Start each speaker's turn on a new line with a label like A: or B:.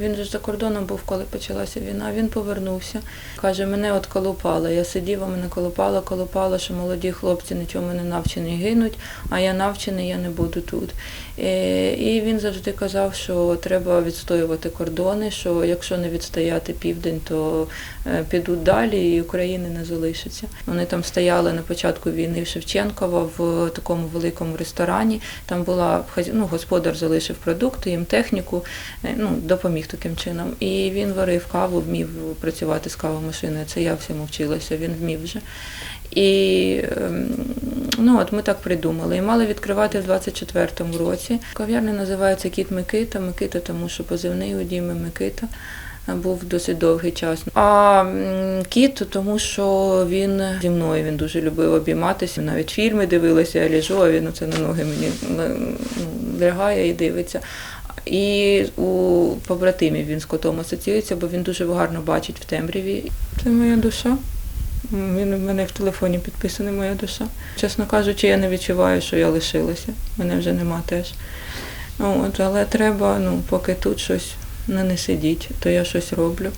A: Він же за кордоном був, коли почалася війна. Він повернувся. Каже, мене от колупало. Я сидів, а мене колупало, колупало, що молоді хлопці нічому не навчені гинуть, а я навчений, я не буду тут. Е, І він завжди казав, що треба відстоювати кордони, що якщо не відстояти південь, то е, підуть далі і України не залишиться. Вони там стояли на початку війни в Шевченкова в такому великому ресторані. Там була ну, господар залишив продукти, їм техніку, е, ну, допоміг таким чином. І він варив каву, вмів працювати з кавомашиною. Це я всьому вчилася, він вмів вже. І ем, ну, от ми так придумали. І мали відкривати в 24-му році. Кав'ярня називається Кіт Микита. Микита, тому що позивний у Діми Микита. е, Був досить довгий час. А кіт, тому що він зі мною він дуже любив обійматися. Навіть фільми дивилася, я ліжу, а він оце на ноги мені лягає і дивиться. І у побратимів він з котом асоціюється, бо він дуже гарно бачить в темряві. Це моя душа. Він в мене в телефоні підписаний моя душа. Чесно кажучи, я не відчуваю, що я лишилася. Мене вже нема теж. От, але треба, ну, поки тут щось не, не сидіть, то я щось роблю.